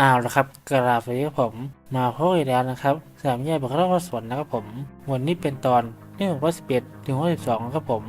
อ้าวแล้วครับกราบสวัสดีครับผม มาพบอีกแล้วนะครับสามแยกบุคลากรสวนนะครับผม วันนี้เป็นตอนที่หกร้อยสิบเอ็ดถึงหกร้อยสิบสองครับผม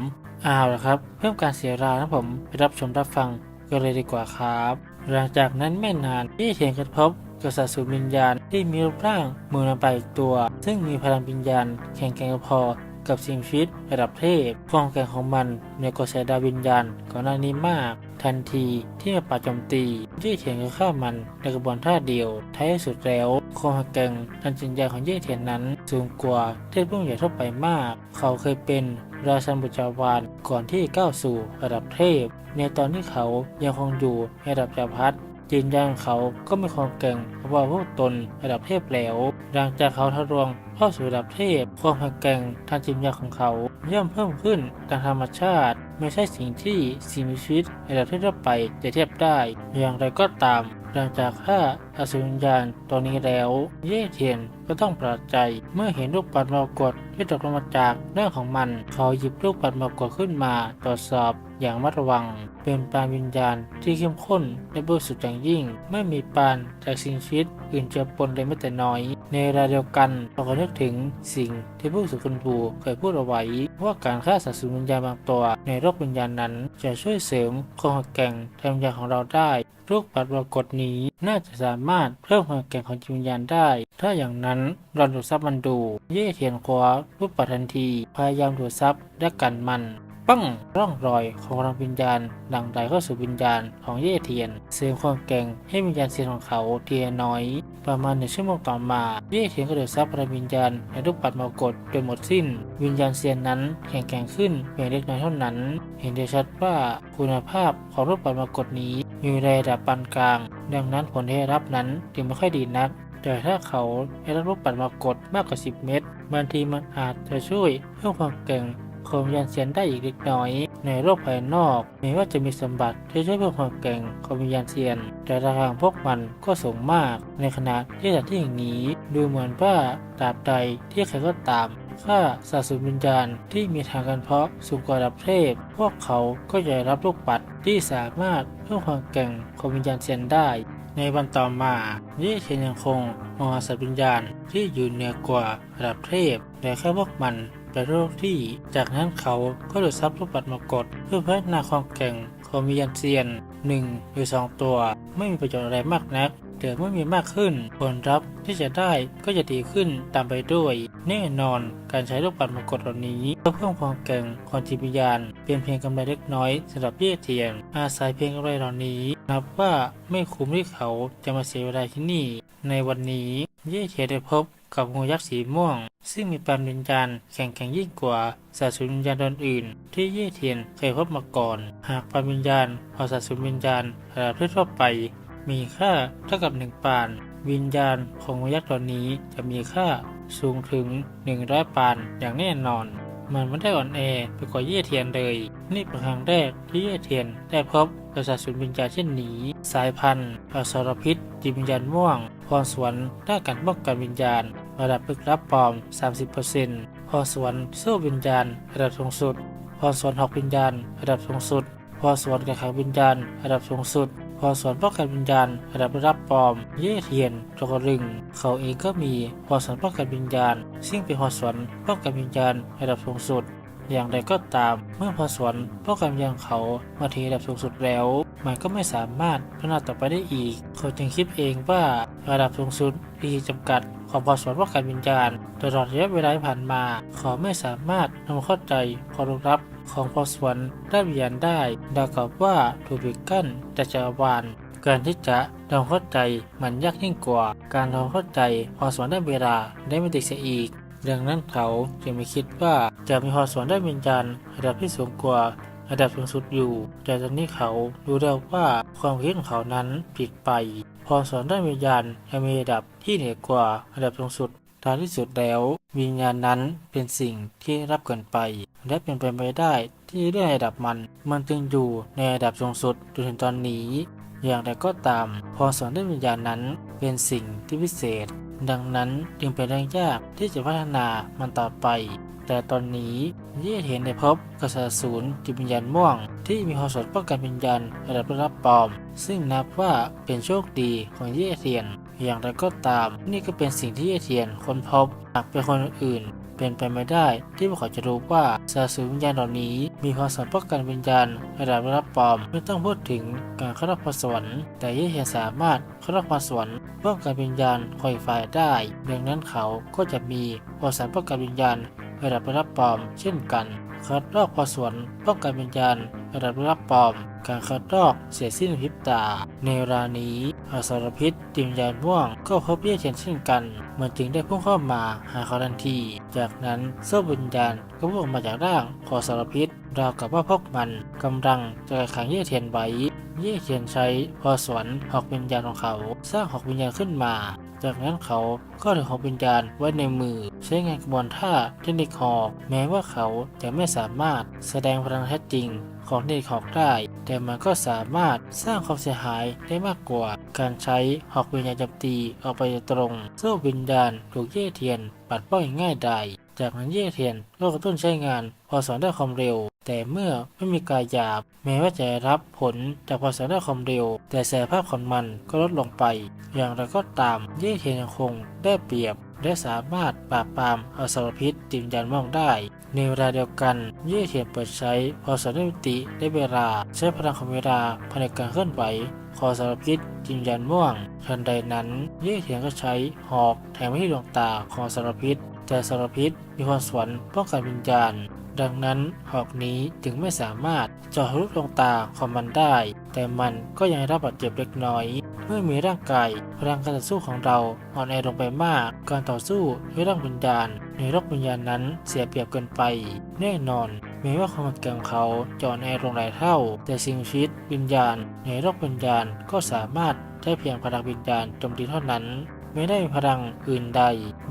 อ้าวแล้วครับ เพิ่มการเสียเวลานะผมไปรับชมรับฟังกันเลยดีกว่าครับ หลังจากนั้นไม่นานที่เทียนกระทบกับสัตว์สูญวิญญาณที่มีรูปร่างมือนไปอีกตัว ซึ่งมีพลังวิญญาณแข็งแกร่งพอ กับสิ่งชีวิตระดับเทพความแข็งของมันในกฎสายดาววิญญาณก่อนหน้านี้มาก ทันทีที่มาป่าโจมตีเย่เทียนก็ฆ่ามันในกระบวนท่าเดียว ท้ายสุดแล้วความแข็งทางจิตใจของเย่เทียนนั้น สูงกว่าเทพผู้ใหญ่ทั่วไปมาก เขาเคยเป็นราชันบุจาวานก่อนที่ก้าวสู่ระดับเทพ ในตอนที่เขายังคงอยู่ในระดับจักรพรรดิ จิตใจของเขาก็มีความเก่งเพราะว่าพวกตนระดับเทพแล้วหลังจากเขาทะลวงเข้าสู่ระดับเทพความแข็งแกร่งทางจิตวิญญาณของเขาย่อมเพิ่มขึ้นตามธรรมชาติ ไม่ใช่สิ่งที่สิ่งมีชีวิตระดับเทพทั่วไปจะเทียบได้อย่างไรก็ตาม หลังจากฆ่าอสุวิญญาณตัวนี้แล้ว เย่เทียนก็ต้องประหลาดใจ เมื่อเห็นลูกปัดมรกตที่ตกลงมาจากเรื่องของมัน เขาหยิบลูกปัดมรกตขึ้นมาตรวจสอบอย่างมัดระวัง เป็นปานวิญญาณที่เข้มข้นและบริสุทธิ์อย่างยิ่ง ไม่มีปานจากสิ่งชีวิตอื่นเจือปนเลยแม้แต่น้อย ในเวลาเดียวกันเราก็นึกถึงสิ่งที่ผู้สุคุณภูเคยพูดเอาไว้ ว่าการฆ่าสัตว์สูญวิญญาณบางตัว ในโลกวิญญาณนั้นจะช่วยเสริมความแข็งแกร่งทางวิญญาณของเราได้ รูปปัดปรากฏนี้น่าจะสามารถเพิ่มความแข็งของจิตวิญญาณได้ ถ้าอย่างนั้นเราดูดซับมันดู เย่เทียนคว้ารูปปัดทันที พยายามดูดซับและกันมัน ปั้งร่องรอยของรังวิญญาณดังไหลเข้าสู่วิญญาณของเย่เทียน เสริมความแกร่งให้วิญญาณเสียนของเขาเทียน้อย ประมาณหนึ่งชั่วโมงต่อมาเย่เทียนก็ดูดซับพลังวิญญาณในรูปปัดมรกตโดยหมดสิ้น วิญญาณเซียนนั้นแข็งแกร่งขึ้นเพียงเล็กน้อยเท่านั้น เห็นได้ชัดว่าคุณภาพของรูปปัดมรกตนี้อยู่ในระดับปานกลาง ดังนั้นผลที่ได้รับนั้นจึงไม่ค่อยดีนัก แต่ถ้าเขาได้รับรูปปัดมรกตมากกว่า 10 เม็ดบางทีมันอาจจะช่วยเพิ่มความแกร่งของวิญญาณเซียนได้อีกเล็กน้อย ในโลกภายนอกแม้ว่าจะมีสมบัติที่ช่วยเพิ่มความแกร่งของวิญญาณเซียน แต่รางพวกมันก็สูงมากในขณะที่สถานที่อย่างนี้ ดูเหมือนว่าตราบใดที่ใครก็ตามฆ่าสาสุวิญญาณที่มีทางการเพาะสูงกว่าระดับเทพ พวกเขาก็จะรับลูกปัดที่สามารถเพิ่มความแกร่งของวิญญาณเซียนได้ ในวันต่อมาเย่เทียนยังคงมองหาสัตว์วิญญาณที่อยู่เหนือกว่าระดับเทพแต่แค่พวกมันไปโรคที่ จากนั้นเขาก็ดูดซับรูปปัดมากด เพื่อพัฒนาความแข็งของวิญญาณเซียน หนึ่งหรือสองตัว ไม่มีประโยชน์อะไรมากนักแต่เมื่อมีมากขึ้น ผลลัพธ์ที่จะได้ก็จะดีขึ้นตามไปด้วย แน่นอนการใช้ลูกปัดมากดเหล่านี้เพื่อเพิ่มความแข็งของจิตวิญญาณเป็นเพียงกำไรเล็กน้อยสำหรับเย่เทียน อาศัยเพียงกำไรเหล่านี้ นับว่าไม่คุ้มที่เขาจะมาเสียเวลาที่นี่ ในวันนี้เย่เทียนได้พบ กับงูยักษ์สีม่วง ซึ่งมีปานวิญญาณแข็งแกร่งยิ่งกว่าสัตว์สูญวิญญาณตนอื่น ที่เย่เทียนเคยพบมาก่อน หากปานวิญญาณของสัตว์สูญวิญญาณระดับทั่วไป มีค่าเท่ากับหนึ่งปาน วิญญาณของงูยักษ์ตัวนี้จะมีค่าสูงถึง 100 ปานอย่างแน่นอน มันไม่ได้อ่อนแอไปกว่าเย่เทียนเลย นี่เป็นครั้งแรกที่เย่เทียนได้พบกับสัตว์สูญวิญญาณเช่นนี้ สายพันธุ์อสรพิษจิตวิญญาณม่วง พรสวรรค์ด้านการป้องกันวิญญาณ ระดับลึกลับปลอม 30%พรสวรรค์สู้วิญญาณ ระดับสูงสุด พรสวรรค์หอกวิญญาณ ระดับสูงสุด พรสวรรค์กักขังวิญญาณ ระดับสูงสุด พรสวรรค์ป้องกันวิญญาณ ระดับลึกลับปลอม เย่เทียนจกรึง เขาเองก็มี พรสวรรค์ป้องกันวิญญาณ ซึ่งเป็นพรสวรรค์ป้องกันวิญญาณ ระดับสูงสุด อย่างไรก็ตาม เมื่อพรสวรรค์ป้องกันวิญญาณเขามาทีระดับสูงสุดแล้ว มันก็ไม่สามารถพัฒนาต่อไปได้อีก เขาจึงคิดเองว่าระดับสูงสุดมีขีดจำกัดของพรสวรรค์ป้องกันวิญญาณตลอดระยะเวลาผ่านมา เขาไม่สามารถทำความเข้าใจความรู้ลับของพรสวรรค์ด้านวิญญาณได้ดาวกับว่าถูกปิดกั้นจากจักรวาลการที่จะทำความเข้าใจมันยากยิ่งกว่า การทำความเข้าใจพรสวรรค์ด้เวลาได้ไม่ติดเสียอีกดังนั้นเขาจึงไม่คิดว่าจะมีพรสวรรค์ด้านวิญญาณระดับที่สูงกว่า ระดับสูงสุดอยู่ แต่ตอนนี้เขารู้แล้วว่าความคิดของเขานั้นผิดไป พรสวรรค์ด้านวิญญาณยังมีระดับที่เหนือกว่าระดับสูงสุดท้ายที่สุดแล้ว วิญญาณนั้นเป็นสิ่งที่รับเกินไป และเป็นไปไม่ได้ที่เรื่องระดับมัน มันจึงอยู่ในระดับสูงสุดจนถึงตอนนี้ อย่างไรก็ตาม พรสวรรค์ด้านวิญญาณนั้นเป็นสิ่งที่พิเศษ ดังนั้นจึงเป็นเรื่องยากที่จะพัฒนามันต่อไป แต่ตอนนี้เย่เทียนได้พบกษัตริย์ศูนย์จิตวิญญาณม่วง ที่มีความสดป้องกันวิญญาณระดับรับปลอม ซึ่งนับว่าเป็นโชคดีของเย่เทียน อย่างไรก็ตาม นี่ก็เป็นสิ่งที่เย่เทียนค้นพบหากเป็นคนอื่น เป็นไปไม่ได้ที่พวกเขาจะรู้ว่าสาสูวิญญาณเหล่านี้ มีความสามารถป้องกันวิญญาณระดับรับปลอม ไม่ต้องพูดถึงการเข้ารับพรสวรรค์แต่เย่เทียนสามารถเข้ารับพรสวรรค์ป้องกันวิญญาณคอยฝ่ายได้ ดังนั้นเขาก็จะมีความสามารถป้องกันวิญญาณ ระดับรับปลอม เช่นกันคัดลอกพรสวรรค์ป้องกันวิญญาณระดับรับปลอม การคัดลอกเสียสิ้นพริบตา ในเวลานี้อสรพิษจิมยานม่วงก็พบเย่เทียนเช่นกันมันจึงได้พุ่งเข้ามาหาเขาทันที จากนั้นโซ่วิญญาณก็พุ่งออกมาจากร่างของอสรพิษราวกับว่าพวกมันกำลังจะขังเย่เทียนไว้เย่เทียนใช้พรสวรรค์หอกวิญญาณของเขา สร้างหอกวิญญาณขึ้นมา จากนั้นเขาก็ถือหอกวิญญาณไว้ในมือ ใช้งานกระบวนท่าเทคนิคหอกแม้ว่าเขาจะไม่สามารถแสดงพลังแท้จริงของเทคนิคหอกได้ แต่มันก็สามารถสร้างความเสียหายได้มากกว่า การใช้หอกวิญญาณโจมตีออกไปตรงโซ่วิญญาณถูกเย่เทียนปัดป้องอย่างง่ายดายจากนั้นเย่เทียนก็กระตุ้นใช้งานพอสอนได้ความเร็ว แต่เมื่อไม่มีกายหยาบ แม้ว่าจะรับผลจากพอสอนได้ความเร็ว แต่ศักยภาพของมันก็ลดลงไป อย่างไรก็ตามเย่เทียนยังคงได้เปรียบ และสามารถปราบปรามอสรพิษติมยันม่วงได้ ในเวลาเดียวกัน เย่เทียนเปิดใช้พอสอนได้มิติได้เวลา ใช้พลังของเวลาภายในการเคลื่อนไหวของอสรพิษจิมยันม่วงทันใดนั้น เย่เทียนก็ใช้หอกแทงไปที่ดวงตาของอสรพิษแต่อสรพิษมีความสวรรค์ป้องกันวิญญาณ ดังนั้นหอกนี้จึงไม่สามารถเจาะทะลุดวงตาของมันได้ แต่มันก็ยังรับบาดเจ็บเล็กน้อย เมื่อมีร่างกายพลังการต่อสู้ของเราอ่อนแอลงไปมาก การต่อสู้ด้วยร่างวิญญาณ ในโลกวิญญาณนั้นเสียเปรียบเกินไป แน่นอนแม้ว่าความแข็งของเขาจะอ่อนแอลงหลายเท่า แต่สิ่งชีวิตวิญญาณ ในโลกวิญญาณก็สามารถได้เพียงพลังวิญญาณโจมตีเท่านั้น ไม่ได้พลังอื่นใด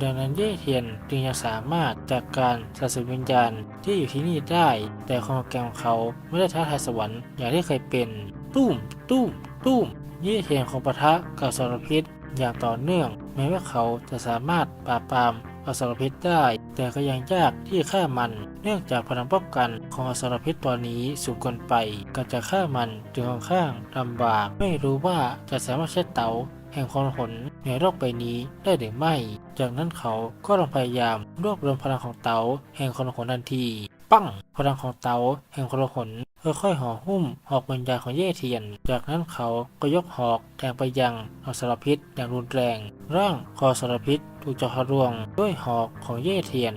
ดังนั้นเย่เทียนจึงยังสามารถจากการสะสมวิญญาณที่อยู่ที่นี่ได้ แต่ความแข็งของเขาไม่ได้ท้าทายสวรรค์อย่างที่เคยเป็น ตุ้ม ตุ้ม ตุ้ม เย่เทียนของปะทะกับสารพิษอย่างต่อเนื่อง แม้ว่าเขาจะสามารถปราบปรามอสรพิษได้ แต่ก็ยังยากที่จะฆ่ามัน เนื่องจากพลังป้องกันของอสรพิษตอนนี้สูงเกินไปการจะฆ่ามันจึงค่อนข้างลำบากไม่รู้ว่าจะสามารถใช้เตา แห่งความหนในโลกใบนี้ได้หรือไม่ จากนั้นเขาก็ลองพยายามรวบรวมพลังของเต๋าแห่งความหนทันที ปั้ง พลังของเต๋าแห่งความหนค่อยๆห่อหุ้มหอกวิญญาณของเย่เทียน จากนั้นเขาก็ยกหอกแทงไปยังอสรพิษอย่างรุนแรง ร่างคอสรพิษถูกเจาะทะลวงด้วยหอกของเย่เทียน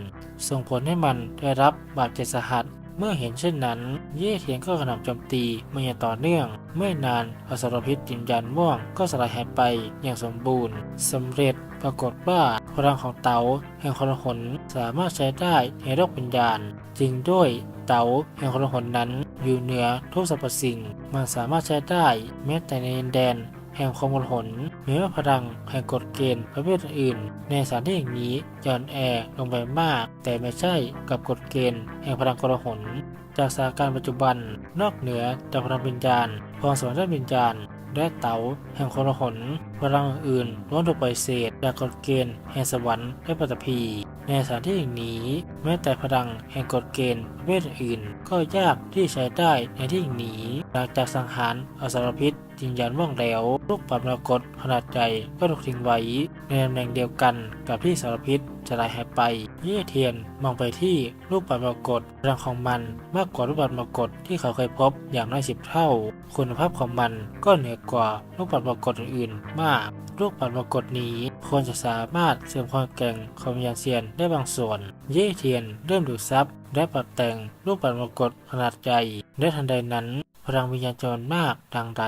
ส่งผลให้มันได้รับบาดเจ็บสาหัส เมื่อเห็นเช่นนั้น เย่เทียนก็กระหน่ำโจมตีมาอย่างต่อเนื่อง ไม่นานอสรพิษจิมยันม่วงก็สลายหายไปอย่างสมบูรณ์สำเร็จปรากฏว่าพลังของเต๋าแห่งคนหนสามารถใช้ได้ในโลกวิญญาณจริงด้วยเต๋าแห่งคนหนนั้นอยู่เหนือทุกสรรพสิ่ง มันสามารถใช้ได้แม้แต่ในแดน แห่งความกลหนแม้ว่าพลังแห่งกฎเกณฑ์ประเภทอื่น ในสถานที่อย่างนี้จะอ่อนแอลงไปมาก แต่ไม่ใช่กับกฎเกณฑ์แห่งพลังกลหนจากสถานการณ์ปัจจุบันนอกเหนือจากพลังวิญญาณพรสวรรค์ด้านวิญญาณและเต๋าแห่งคนหนพลังอื่นล้วนถูกปฏิเสธจากกฎเกณฑ์แห่งสวรรค์และปัตตภีในสถานที่อย่างนี้ แม้แต่พลังแห่งกฎเกณฑ์ประเภทอื่น ก็ยากที่ใช้ได้ในที่อย่างนี้หลังจากสังหารอสรพิษ จินยันว่างแล้วลูกปัดมรกตขนาดใหญ่ก็ถูกทิ้งไว้ในตำแหน่งเดียวกันกับที่สารพิษจะลายหายไปเย่เทียนมองไปที่ลูกปัดมรกตพลังของมันมากกว่าลูกปัดมรกตที่เขาเคยพบอย่างน้อยสิบเท่า คุณภาพของมันก็เหนือกว่าลูกปัดมรกตอื่นๆ มากลูกปัดมรกตนี้ควรจะสามารถเสริมความแกร่งของวิญญาณเซียนได้บางส่วน เย่เทียนเริ่มดูดซับและปรับแต่งลูกปัดมรกตขนาดใหญ่และทันใดนั้น พลังวิญญาณจำนวนมากดังไร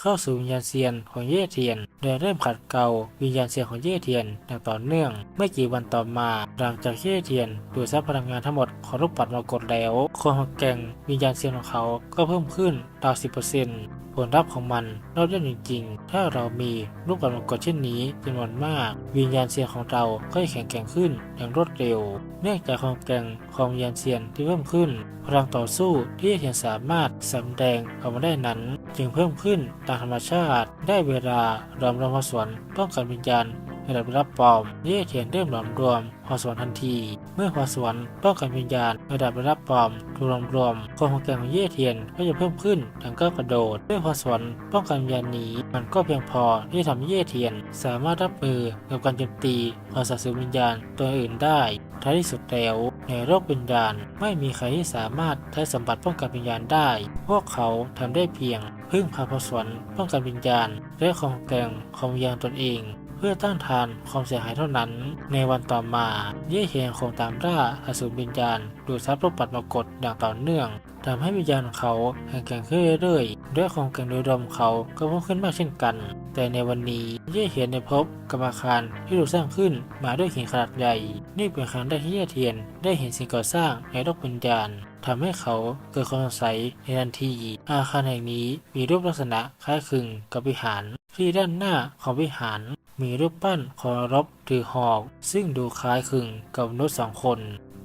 เข้าสู่วิญญาณเซียนของเย่เทียน โดยเริ่มขัดเกลาวิญญาณเซียนของเย่เทียนอย่างต่อเนื่องไม่กี่วันต่อมา หลังจากเย่เทียนดูดซับพลังงานทั้งหมดของลูกปัดมรกตแล้วความแกร่งวิญญาณเซียนของเขาก็เพิ่มขึ้นราว10%ผลลัพธ์ของมันยอดเยี่ยมจริงๆ ถ้าเรามีลูกปัดมรกตเช่นนี้จำนวนมาก วิญญาณเซียนของเราก็จะแข็งแกร่งขึ้นอย่างรวดเร็ว เนื่องจากความแกร่งของวิญญาณเซียนที่เพิ่มขึ้น พลังต่อสู้ที่เทียนสามารถสำแดงออกมาได้นั้น จึงเพิ่มขึ้นตามธรรมชาติได้เวลาเรอมรวมพอสวนป้องกันวิญญาณระดับรับปลอมเย่เทียนเริ่มหลอมรวมพอสวนทันที เมื่อพอสวนป้องกันวิญญาณระดับรับปลอมถูกรวมรวมความแข็งแกร่งของเย่เทียนก็จะเพิ่มขึ้นดังก้าวกระโดดเมื่อพอสวนป้องกันวิญญาณหนีมันก็เพียงพอที่ทำให้เย่เทียน สามารถรับมือกับการโจมตีของสัตว์สูญวิญญาณตัวอื่นได้ท้ายที่สุดแล้ว ในโลกวิญญาณ ไม่มีใครที่สามารถใช้สมบัติป้องกันวิญญาณได้ พวกเขาทำได้เพียง พึ่งพาพสวรรค์ป้องกันวิญญาณ และความแกงของวิญญาณตนเองเพื่อต้านทานความเสียหายเท่านั้น ในวันต่อมา เย่เฮียงคงตามล่าอสูรวิญญาณดูดซับรูปปัดมรกตอย่างต่อเนื่องทำให้วิญญาณของเขาแข็งแกร่งขึ้นเรื่อย ด้วยความแกร่งโดยรวมเขาก็เพิ่มขึ้นมากเช่นกัน แต่ในวันนี้ย่เฮียนได้พบกับอาคารที่ถูกสร้างขึ้นมาด้วยหินขนาดใหญ่ นี่เป็นครั้งแรกที่ย่เทียนได้เห็นสิ่งก่อสร้างในโลกวิญญาณทำให้เขาเกิดความสงสัยในทันที อาคารแห่งนี้มีรูปลักษณะคล้ายคลึงกับวิหาร ที่ด้านหน้าของวิหารมีรูปปั้นของรบถือหอก ซึ่งดูคล้ายคลึงกับมนุษย์สองคน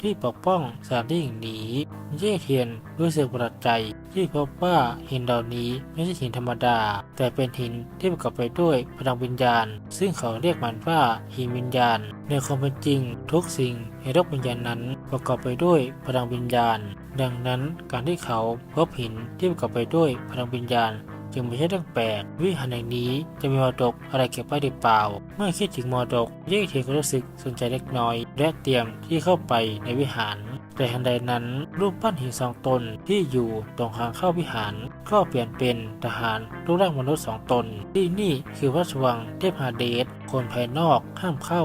ที่ปกป้องสถานที่แห่งนี้ เย่เทียนรู้สึกประหลาดใจที่พบว่าหินเหล่านี้ไม่ใช่หินธรรมดา แต่เป็นหินที่ประกอบไปด้วยพลังวิญญาณ ซึ่งเขาเรียกมันว่าหินวิญญาณ ในความเป็นจริง ทุกสิ่งในโลกวิญญาณนั้นประกอบไปด้วยพลังวิญญาณ ดังนั้นการที่เขาพบหินที่ประกอบไปด้วยพลังวิญญาณ จึงไม่ใช่เรื่องแปลกวิหารแห่งนี้จะมีมรดกอะไรเก็บไว้หรือเปล่า เมื่อคิดถึงมรดกเย่เทียนก็รู้สึกสนใจเล็กน้อย และเตรียมที่เข้าไปในวิหารแต่ทันใดนั้นรูปปั้นหินสองตนที่อยู่ตรงทางเข้าวิหาร ก็เปลี่ยนเป็นทหารรูปร่างมนุษย์สองตน ที่นี่คือพระราชวังเทพหาเดชคนภายนอกห้ามเข้า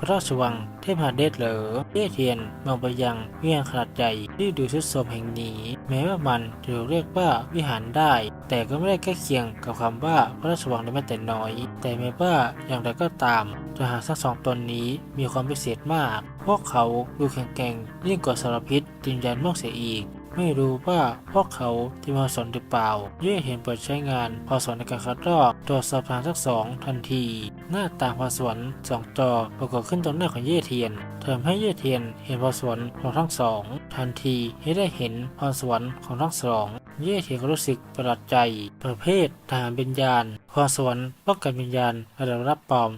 พระราชวังเทพหาเดชเหรอเย่เทียนมองไปยังวิหารขนาดใหญ่ที่ดูสุดโทรมแห่งนี้ แม้ว่ามันจะเรียกว่าวิหารได้ แต่ก็ไม่ได้ใกล้เคียงกับคำว่าพระราชวังได้แม้แต่น้อย แต่แม้ว่าอย่างไรก็ตามทหารทั้งสองตนนี้มีความพิเศษมาก พวกเขาดูแข็งแกร่งยิ่งกว่าสารพิษจินยันมากเสียอีกไม่รู้ว่าพวกเขาที่มาสอนหรือเปล่า เย่เห็นเปิดใช้งานพอสอนในการคัดลอกตรวจสอบทางทั้งสองทันที หน้าต่างพอสวนสองจอปรากฏขึ้นตรงหน้าของเย่เทียนเทำให้เย่เทียนเห็นพอสวนของทั้งสอง ทันทีที่ได้เห็นพรสวรรค์ของทั้งสอง เย่เทียนก็รู้สึกประหลาดใจ ประเภททหารวิญญาณพรสวรรค์ป้องกันวิญญาณระดับรับปลอม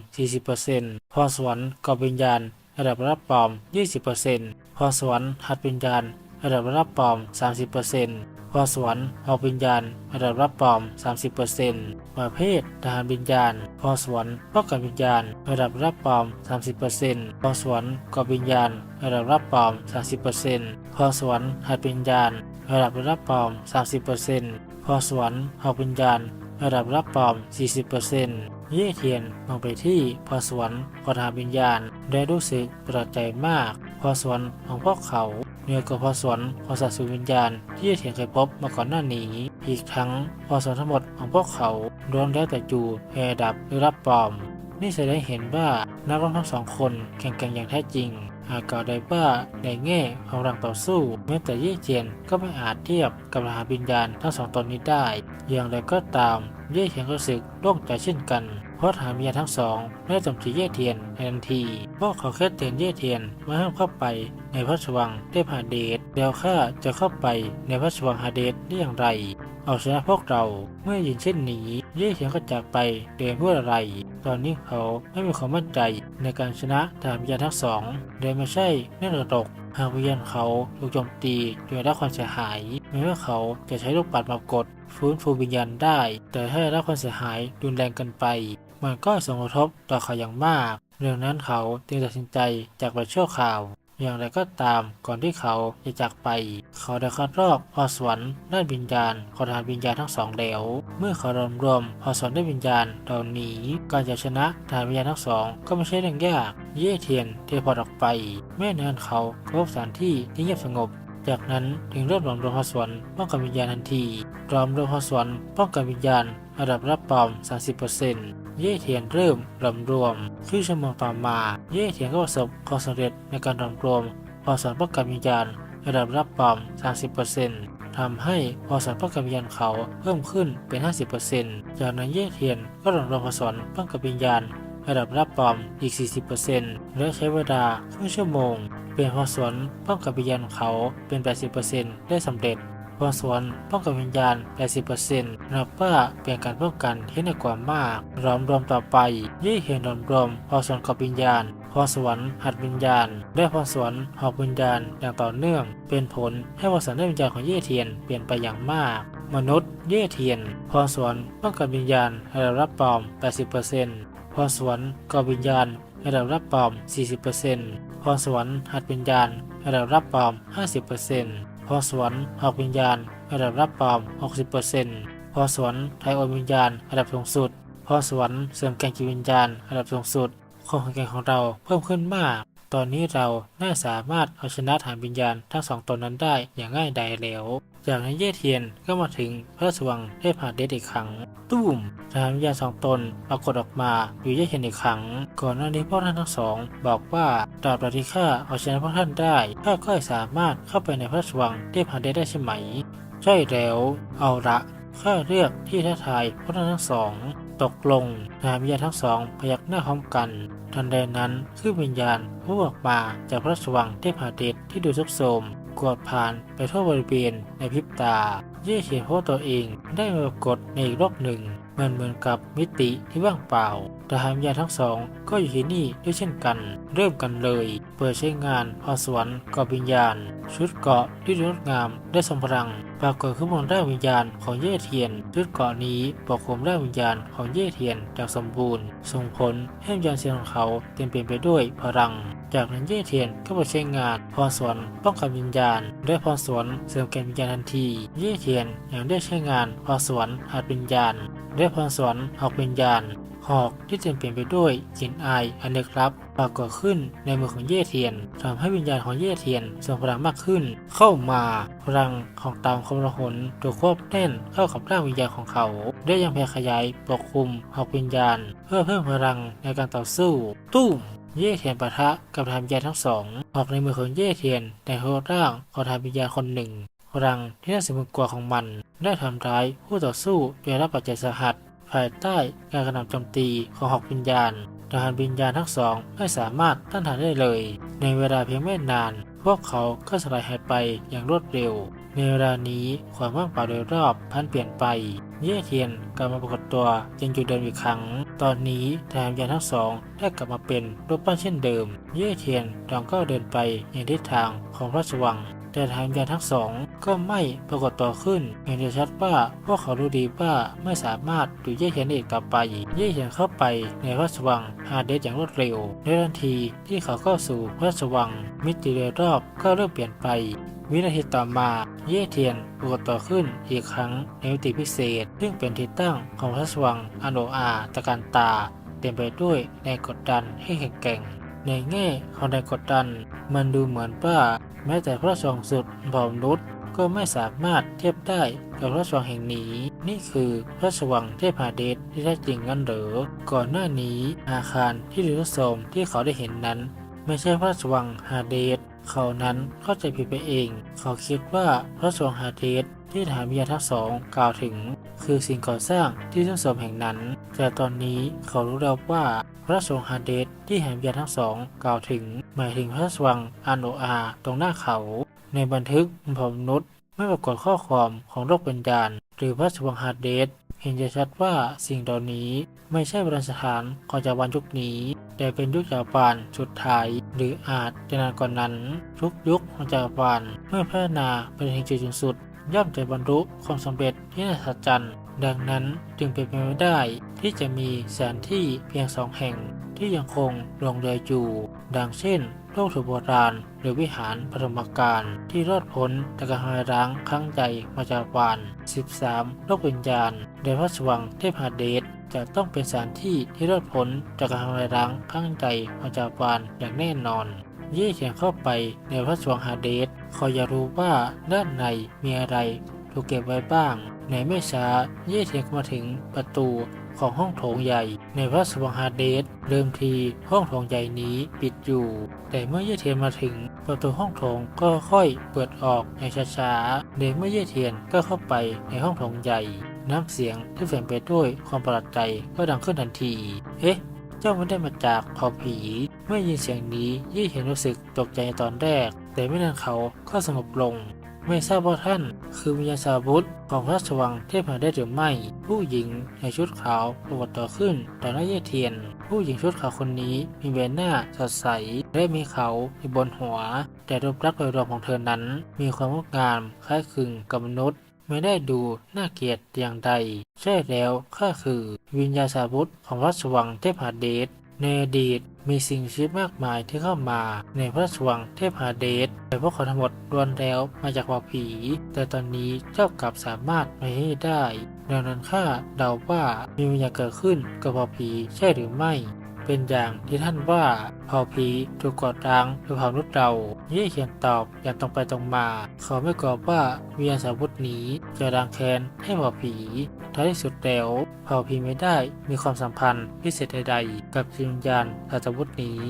40%พรสวรรค์กอบวิญญาณระดับรับปลอม 20%พรสวรรค์หัดวิญญาณระดับรับปลอม 30% พรสวรรค์หอกวิญญาณระดับรับปลอม 30%ประเภททหารวิญญาณพรสวรรค์ป้องกันวิญญาณระดับรับปลอม 30%พรสวรรค์กอบวิญญาณระดับรับปลอม 30%พรสวรรค์หัดวิญญาณระดับรับปลอม 30%พรสวรรค์หอกวิญญาณระดับรับปลอม 40%เย่เทียนมองไปที่พรสวรรค์ของทหารวิญญาณได้รู้สึกประหลาดใจมากพรสวรรค์ของพวกเขา เหนือกว่าพรสวรรค์ของสัตว์สูญวิญญาณ ที่เย่เทียนเคยพบมาก่อนหน้านี้ อีกทั้งพรสวรรค์ทั้งหมดของพวกเขาล้วนแล้วแต่จูแอดับหรือรับปลอม นี่แสดงให้เห็นว่านักรบทั้งสองคนแข่งกันอย่างแท้จริงหากกล่าวได้ว่าในแง่ของแรงต่อสู้ แม้แต่เย่เจียนก็ไม่อาจเทียบกับทหารวิญญาณทั้งสองตนนี้ได้ อย่างไรก็ตาม เย่เทียนก็รู้สึกโล่งใจเช่นกัน เพราะทหารวิญญาทั้งสองได้จมตีเย่เทียนในทันทีพวกเขาแค่เตือนเย่เทียนว่าห้ามเข้าไปในพระราชวังเทพหาเดชแล้วข้าจะเข้าไปในพระราชวังหาเดชได้อย่างไร เอาชนะพวกเราเมื่อยินเช่นนี้ เย่เทียนก็จากไปโดยเพื่ออะไร ตอนนี้เขาไม่มีความมั่นใจในการชนะทหารวิญญาทั้งสองโดยไม่ใช่เรื่องระดกหากวิญญาณเขาถูกโจมตีโดยได้ความเสียหายแม้ว่าเขาจะใช้ลูกปัดมากด ฟื้นฟูวิญญาณได้ แต่ถ้าได้รับความเสียหายรุนแรงเกินไป มันก็ส่งกระทบต่อเขาอย่างมากเรื่องนั้นเขาจึงตัดสินใจจากไปชั่วคราว อย่างไรก็ตามก่อนที่เขาจะจากไป เขาได้คัดลอกพรสวรรค์ด้านวิญญาณของทารวิญญาณทั้งสองแล้ว เมื่อเขารวมรวมพรสวรรค์ด้านวิญญาณเหล่านี้การจะชนะทารวิญญาณทั้งสองก็ไม่ใช่เรื่องยาก เย่เทียนเทพอดออกไป แม่นานเขาก็พบสถานที่ที่เงียบสงบจากนั้นถึงเริ่มหลอมรวมพรสวรรค์ป้องกันวิญญาณทันทีรวมรวมพรสวรรค์ป้องกันวิญญาณระดับรับปลอม 30% เย่เทียนเริ่มรวมรวมครึ่งชั่วโมงต่อมา เย่เทียนก็ประสบความสำเร็จในการรวมรวมพรสวรรค์ป้องกันวิญญาณระดับรับปลอม 30%ทำให้พรสวรรค์ป้องกันวิญญาณเขาเพิ่มขึ้นเป็น 50%จากนั้นเย่เทียนก็รวมรวมพรสวรรค์ป้องกันวิญญาณระดับรับปลอมอีก 40%และใช้เวลาครึ่งชั่วโมง เปลี่ยนพรสวรรค์ป้องกันวิญญาณเขาเป็น 80%ได้สำเร็จ พรสวรรค์ป้องกันวิญญาณ 80%นับว่าเป็นการป้องกันที่หนักกว่ามากรวมรวมต่อไปยี่เห็นรวมรวมพรสวรรค์กับวิญญาณพรสวรรค์หัดวิญญาณ ได้พรสวรรค์หอกวิญญาณอย่างต่อเนื่อง เป็นผลให้พรสวรรค์ได้วิญญาณของเย่เทียนเปลี่ยนไปอย่างมาก มนุษย์ เย่เทียนพรสวรรค์ป้องกันวิญญาณให้เรารับปลอม 80%พรสวรรค์ก่อวิญญาณให้เรารับปลอม 40%พรสวรรค์หัดวิญญาณให้เรารับปลอม 50% รสวรรค์หอกวิญญาณ ระดับรับปลอม 60%พรสวรรค์ไทยโอนวิญญาณ ระดับสูงสุดพรสวรรค์เสริมแกงจิตวิญญาณ ระดับสูงสุดความแข็งแกร่งของเราเพิ่มขึ้นมาก ตอนนี้เราน่าสามารถเอาชนะฐานวิญญาณทั้งสองตนนั้นได้อย่างง่ายดายแล้ว จากนั้นเย่เทียนก็มาถึงพระราชวังได้ผ่านเดชอีกครั้ง ตุ้มฐานวิญญาณสองตนปรากฏออกมาอยู่เย่เทียนอีกครั้ง ก่อนหน้านี้พวกท่านทั้งสองบอกว่าตราบใดที่ข้าเอาชนะพวกท่านได้ข้าก็สามารถเข้าไปในพระราชวังได้ผ่านเดชได้ใช่ไหม ใช่แล้ว เอาละข้าเลือกที่ท้าทายพวกท่านทั้งสอง ตกลงนายวิญญาณทั้งสองพยักหน้าพร้อมกัน ทันใดนั้นคือวิญญาณพุ่งออกมาจากพระราชวังเทพาเดชที่ดูซุกโทรมกวดผ่านไปทั่วบริเวณในพริบตา เย่เขียนพระว่าตัวเองได้มากฏในอีกโลกหนึ่งมันเหมือนกับมิติที่ว่างเปล่าแต่หางวิญญาทั้งสองก็อยู่ที่นี่ด้วยเช่นกัน เริ่มกันเลย ปิดใช้งานพรสวรรค์กอบวิญญาณ ชุดเกาะที่งดงามได้ทรงพลัง ปรากฏขึ้นบนร่างวิญญาณของเย่เทียน ชุดเกาะนี้ปกคลุมร่างวิญญาณของเย่เทียนอย่างสมบูรณ์ ส่งผลให้วิญญาณเสียงของเขาเต็มเปลี่ยนไปด้วยพลัง จากนั้นเย่เทียนก็ไปใช้งานพรสวรรค์ป้องกันวิญญาณด้วยพรสวรรค์เสริมแก่นวิญญาณทันที เย่เทียนยังได้ใช้งานพรสวรรค์หัดวิญญาณด้วยพรสวรรค์หอกวิญญาณ หอกที่เต็มเปลี่ยนไปด้วยกลิ่นอายอันลึกลับปรากฏขึ้นในมือของเย่เทียนทำให้วิญญาณของเย่เทียนทรงพลังมากขึ้น เข้ามาพลังของตามคมระหนถูกควบแน่นเข้ากับร่างวิญญาณของเขา ได้ยังแผ่ขยายปกคลุมหอกวิญญาณ เพื่อเพิ่มพลังในการต่อสู้ตุ้มเย่เทียนปะทะกับทานวิญาทั้งสองออกในมือของเย่เทียนในโคร่างของทานวิญญาณคนหนึ่งพลังที่น่าสมึงกลัวของมัน ได้ทำร้ายผู้ต่อสู้จนรับบาดเจ็บสาหัส ภายใต้การกระหน่ำโจมตีของหอกวิญญาณทหารวิญญาณทั้งสองไม่สามารถต้านทานได้เลย ในเวลาเพียงไม่นาน พวกเขาก็สลายหายไปอย่างรวดเร็ว ในเวลานี้ความว่างเปล่าโดยรอบพันเปลี่ยนไป เย่เทียนกลับมาปรากฏตัวยังอยู่เดิมอีกครั้ง ตอนนี้ทหารวิญญาณทั้งสองได้กลับมาเป็นรูปปั้นเช่นเดิม เย่เทียนตองก็เดินไปในทิศทางของพระราชวังแต่ทหางวิญญาณทั้งสอง ก็ไม่ปรากฏตัวขึ้น เห็นได้ชัดว่าพวกเขารู้ดีว่าไม่สามารถดูเย่เทียนได้อีกต่อไปเย่เทียนเข้าไปในพระราชวังฮาเดสอย่างรวดเร็วในทันทีที่เขาเข้าสู่พระราชวังมิติโดยรอบก็เริ่มเปลี่ยนไป วินาทีต่อมาเย่เทียนปรากฏตัวขึ้นอีกครั้งในมิติพิเศษ ซึ่งเป็นที่ตั้งของพระราชวังอโนอาตะการตา เต็มไปด้วยแรงกดดันให้แข็งแกร่งในแง่ของแรงกดดัน มันดูเหมือนว่า แม้แต่พระราชวังสุดบอมนุษย์ ก็ไม่สามารถเทียบได้กับพระราชวังแห่งนี้ นี่คือพระราชวังเทพาเดชที่แท้จริงงั้นหรือ ก่อนหน้านี้อาคารที่ลิโสมที่เขาได้เห็นนั้น ไม่ใช่พระราชวังฮาเดสเขานั้นเข้าใจผิดไปเอง เขาคิดว่าพระราชวังฮาเดสที่ฐานวิทยาทั้งสองกล่าวถึง คือสิ่งก่อสร้างที่ทั้งสองแห่งนั้น แต่ตอนนี้เขารู้แล้วว่าพระราชวังฮาเดสที่ฐานวิทยาทั้งสองกล่าวถึง หมายถึงพระราชวังอาโนอาตรงหน้าเขา ในบันทึกผมนุษย์ไม่ปรากฏข้อความของโลกปัญญาหรือพระราชวังฮาเดสเห็นจะชัดว่าสิ่งเหล่านี้ไม่ใช่บราณสถานของจักรวาลยุคนี้ แต่เป็นยุคจักรวาลสุดท้าย หรืออาจจะนานกว่านนั้น ทุกยุคของจักรวาลเมื่อพัฒนาไปถึงจุดสูงสุด ย่อมจะบรรลุความสำเร็จที่น่าสัศจรรย์ดังนั้นจึงเป็นไปไม่ได้ ที่จะมีสถานที่เพียงสองแห่งที่ยังคงหลงเหลืออยู่ ดังเช่น โลกถูกโบราณ หรือวิหารปฐมกาลที่รอดพ้นจากการทำลายล้างครั้งใหญ่มาจากวาน 13 โลกวิญญาณในพระราชวังเทพหาเดชจะต้องเป็นสถานที่ที่รอดพ้นจากการทำลายล้างครั้งใหญ่มาจากวานอย่างแน่นอน เย่เขียนเข้าไปในพระราชวังฮาเดสเขาอยรู้ว่าด้านในมีอะไรถูกเก็บไว้บ้าง ในไม่ช้าเย่เทียนมาถึงประตู ของห้องโถงใหญ่ในพระราชวังฮาเดสเดิมทีห้องโถงใหญ่นี้ปิดอยู่ แต่เมื่อเย่เทียนมาถึง ประตูห้องโถงก็ค่อยเปิดออกในช้าๆในเมื่อเย่เทียนก็เข้าไปในห้องโถงใหญ่ น้ำเสียงที่แฝงไปด้วยความประหลาดใจก็ดังขึ้นทันที เอ๊ะเจ้าไม่ได้มาจากเผ่าผีเมื่อยินเสียงนี้ยี่เห็นรู้สึกตกใจตอนแรก แต่ไม่นานเขาก็สงบลง ไม่ทราบว่าท่านคือวิญญาสาบุตรของพระราชวังเทพหาได้หรือไม่ ผู้หญิงในชุดขาวปรากฏตัวขึ้นต่อหน้าเยเทียน ผู้หญิงชุดขาวคนนี้มีใบหน้าสดใสและมีเขาอยู่บนหัว แต่รูปลักษณ์โดยรวมของเธอนั้น มีความงดงามคล้ายคลึงกับมนุษย์ ไม่ได้ดูน่าเกลียดอย่างใด ใช่แล้วข้าคือวิญญาสาวุธของราชวังเทพหาเดชในอดีต มีสิ่งชีวิตมากมายที่เข้ามาในพระราชวงเทพหาเดชแต่พวกเขาทั้งหมดรวนแล้วมาจากเผ่าผี แต่ตอนนี้เจ้ากลับสามารถมาที่นี่ได้ดังนั้นข้าเดาว่ามีวิญญาณเกิดขึ้นกับเผ่าผีใช่หรือไม่ เป็นอย่างที่ท่านว่าเผ่าผีถูกกดดังโดยเผ่ามนุษย์เราเย่เขียนตอบอย่างตรงไปตรงมา เขาไม่กลัวว่าวิญญาณสาวุธนี้จะดังแค้นให้เผ่าผีท้ายที่สุดแล้วเผ่าพีไม่ได้มีความสัมพันธ์พิเศษใดๆ กับจิตวิญญาณสัตวุธนี้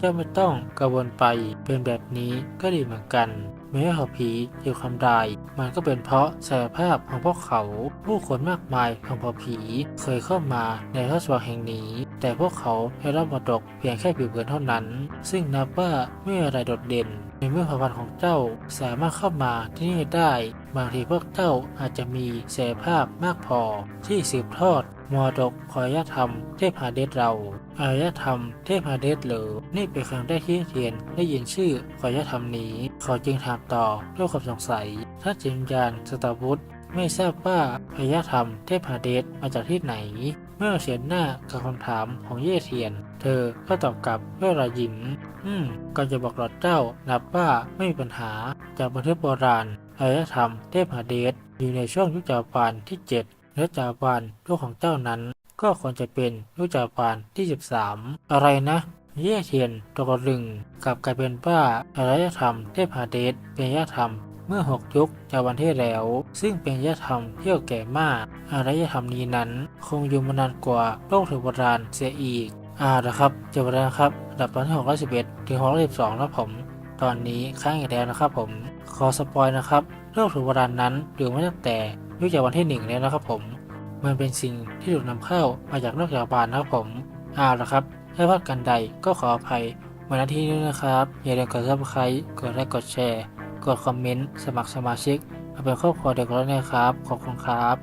จ้าไม่ต้องกระวนไปเป็นแบบนี้ก็ดีเหมือนกัน แม้ว่าเผ่าผีจะคำรายมันก็เป็นเพราะศักยภาพของพวกเขา ผู้คนมากมายของเผ่าผีเคยเข้ามาในพระสวงแห่งนี้ แต่พวกเขาได้รับมรดกเพียงแค่ผิวเผินเท่านั้น ซึ่งนับว่าไม่มีอะไรโดดเด่นในเมื่อผาพันธุ์ของเจ้าสามารถเข้ามาที่นี่ได้ บางทีพวกเจ้าอาจจะมีศักยภาพมากพอ ที่สืบทอดมรดกขออารยธรรมเทพาเดชเราอารยธรรมเทพาเดชเหรอนี่เป็นครั้งแรกที่เทียนได้ยินชื่อขออารยธรรมนี้ เขาจึงถามต่อด้วยความสงสัยท่านจิตวิญญาณสตาร์บุตไม่ทราบว่าอารยธรรมเทพหาเดชมาจากที่ไหน เมื่อเสียหน้ากับคำถามของเย่เทียน เธอก็ตอบกลับด้วยรอยยิ้ม อืมก่อนจะบอกหลอดเจ้านับว่าไม่มีปัญหาจากบันทึกโบราณอารยธรรมเทพหาเดชอยู่ในช่วงยุคจักรวาลที่ 7 และจักรวาลลูกของเจ้านั้น ก็ควรจะเป็นยุคจักรวาลที่ 13 อะไรนะ เย่เทียนตกลึงกลับกลายเป็นว่าอารยธรรมเทพหาเดชเป็นยธรรมเมื่อ6ยุคจากวันที่แล้ว ซึ่งเป็นยธรรมที่เก่าแก่มากอารยธรรมนี้นั้น คงอยู่มานานกว่าโลกถึงโบราณเสียอีกอ่านะครับจบแล้วนะครับดับตอนที่611ถึง612แล้วผม ตอนนี้ค้างอีกแล้วนะครับผม ขอสปอยนะครับโลกถึงโบราณนั้นอยู่มาตั้งแต่ยุคจากวันที่หนึ่งแล้วนะครับผม มันเป็นสิ่งที่ถูกนำเข้ามาจากโลกจักรวาลนะครับผมเอาละครับ ถ้าพลาดกันใดก็ขออภัยมาณที่นี้นะครับ อย่าลืมกดซับสไครต์กดไลค์กดแชร์ กดคอมเมนต์ สมัครสมาชิกมาเป็นครอบครัวเดียวกันแล้วนะครับ ขอบคุณครับ